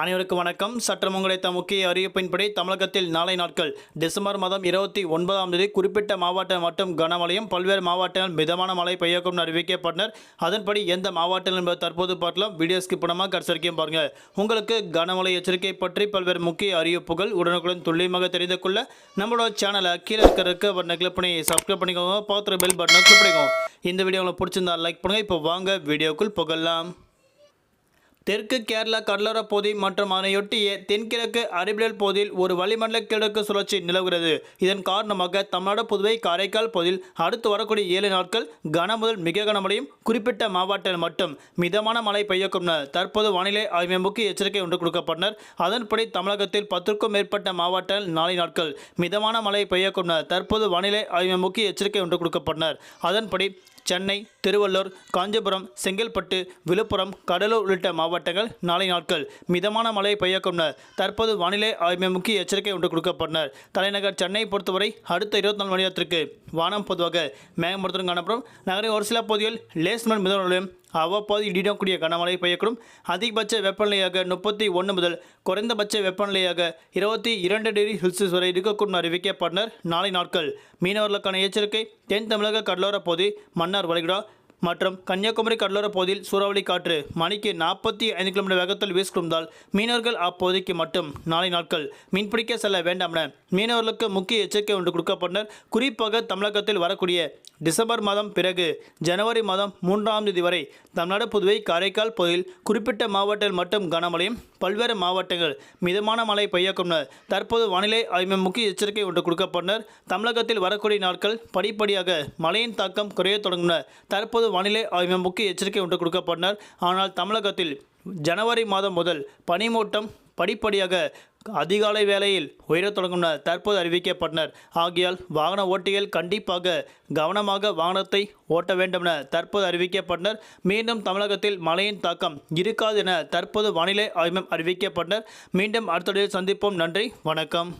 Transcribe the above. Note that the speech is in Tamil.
அனைவருக்கும் வணக்கம். சற்றம் உங்களைத்த முக்கிய அறிவிப்பின்படி தமிழகத்தில் நாளை நாட்கள் டிசம்பர் மாதம் இருபத்தி ஒன்பதாம் தேதி குறிப்பிட்ட மாவட்டம் மற்றும் கனமழையும் பல்வேறு மாவட்டங்கள் மிதமான மழை பெய்யக்கும் அறிவிக்கப்பட்டனர். அதன்படி எந்த மாவட்டம் என்பது தற்போது பார்க்கலாம். வீடியோ ஸ்கிப்பனமாக பண்ணாமல் கடைசி பாருங்க. உங்களுக்கு கனமழை எச்சரிக்கை பற்றி பல்வேறு முக்கிய அறிவிப்புகள் உடனுக்குடன் துல்லியமாக தெரிந்து கொள்ள நம்மளோட சேனலை கீழே இருக்கிற இருக்க பட்டனை கிளிக் பண்ணி சப்ஸ்கிரைப் பண்ணிக்கோங்க. பார்த்துற பெல் பட்டனை கிளிக் பண்ணிக்கோங்க. இந்த வீடியோ உங்களுக்கு பிடிச்சிருந்தா லைக் பண்ணுங்கள் இப்போ வாங்க. வீடியோக்குள் புகழலாம் தெற்கு கேரளா கடலோர பகுதி மற்றும் அதனையொட்டிய தென்கிழக்கு அரபியல் பகுதியில் ஒரு வளிமண்டல கிழக்கு சுழற்சி நிலவுகிறது. இதன் காரணமாக தமிழ்நாடு புதுவை காரைக்கால் பகுதியில் அடுத்து வரக்கூடிய ஏழு நாட்கள் கன முதல் மிக கனமழையும் குறிப்பிட்ட மாவட்டங்கள் மட்டும். மிதமான மழை பெய்யக்கும் தற்போது வானிலை ஆய்வு முக்கிய எச்சரிக்கை ஒன்று கொடுக்கப்பட்டனர். அதன்படி தமிழகத்தில் பத்திற்கும் மேற்பட்ட மாவட்டங்கள் நாளை நாட்கள் மிதமான மழை பெய்யக்கும் தற்போது வானிலை ஆய்வு முக்கிய எச்சரிக்கை ஒன்று கொடுக்கப்பட்டனர். அதன்படி சென்னை திருவள்ளூர் காஞ்சிபுரம் செங்கல்பட்டு விழுப்புரம் கடலூர் உள்ளிட்ட மாவட்டங்கள் நாளை நாட்கள் மிதமான மழை பெய்யக்கும் தற்போது வானிலை ஆய்வு முக்கிய எச்சரிக்கை ஒன்று கொடுக்கப்பட்டனர் தலைநகர் சென்னை பொறுத்தவரை அடுத்த இருபத்தி நாலு மணி நேரத்திற்கு வானம் பொதுவாக மேகமூட்டத்துடன் காணப்படும். நகரின் ஒரு சில பகுதிகள் லேஸ்மன் மிதமலையும் அவ்வப்போது இடிடக்கூடிய கனமழை பெய்யக்கூடும். அதிகபட்ச வெப்பநிலையாக முப்பத்தி ஒன்று முதல் குறைந்தபட்ச வெப்பநிலையாக இருபத்தி இரண்டு டிகிரி செல்சியஸ் வரை இருக்கக்கூடும் அறிவிக்கப்பட்டனர். நாளை நாட்கள் மீனவர்களுக்கான எச்சரிக்கை. தென் தமிழக கடலோர பகுதி மன்னார் வளைகுடா மற்றும் கன்னியாகுமரி கடலோர பகுதியில் சூறாவளி காற்று மணிக்கு நாற்பத்தி ஐந்து கிலோமீட்டர் வேகத்தில் வீசிக்கொண்டால் மீனவர்கள் அப்பகுதிக்கு மட்டும் நாளை நாட்கள் மீன்பிடிக்க செல்ல வேண்டாம் என மீனவர்களுக்கு முக்கிய எச்சரிக்கை ஒன்று கொடுக்கப்பட்டனர். குறிப்பாக தமிழகத்தில் வரக்கூடிய டிசம்பர் மாதம் பிறகு ஜனவரி மாதம் மூன்றாம் தேதி வரை தமிழ்நாடு புதுவை காரைக்கால் பகுதியில் குறிப்பிட்ட மாவட்டத்தில் மட்டும் கனமழையும் பல்வேறு மாவட்டங்கள் மிதமான மழை பெய்யக்கும் தற்போது வானிலை ஆய்வு முக்கிய எச்சரிக்கை ஒன்று கொடுக்கப்பட்டனர். தமிழகத்தில் வரக்கூடிய நாட்கள் படிப்படியாக மழையின் தாக்கம் குறைய தொடங்கும் தற்போது வானிலை ஆய்வு முக்கிய எச்சரிக்கை ஒன்று கொடுக்கப்பட்டனர் ஆனால் தமிழகத்தில் ஜனவரி மாதம் முதல் பனிமூட்டம் படிப்படியாக அதிகாலை வேளையில் உயரத் தொடங்கும் தற்போது அறிவிக்கப்பட்டனர். ஆகியால் வாகன ஓட்டிகள் கண்டிப்பாக கவனமாக வாகனத்தை ஓட்ட வேண்டும் என தற்போது அறிவிக்கப்பட்டனர். மீண்டும் தமிழகத்தில் மழையின் தாக்கம் இருக்காது என தற்போது வானிலை ஆய்வு அறிவிக்கப்பட்டனர். மீண்டும் அடுத்த சந்திப்போம். நன்றி. வணக்கம்.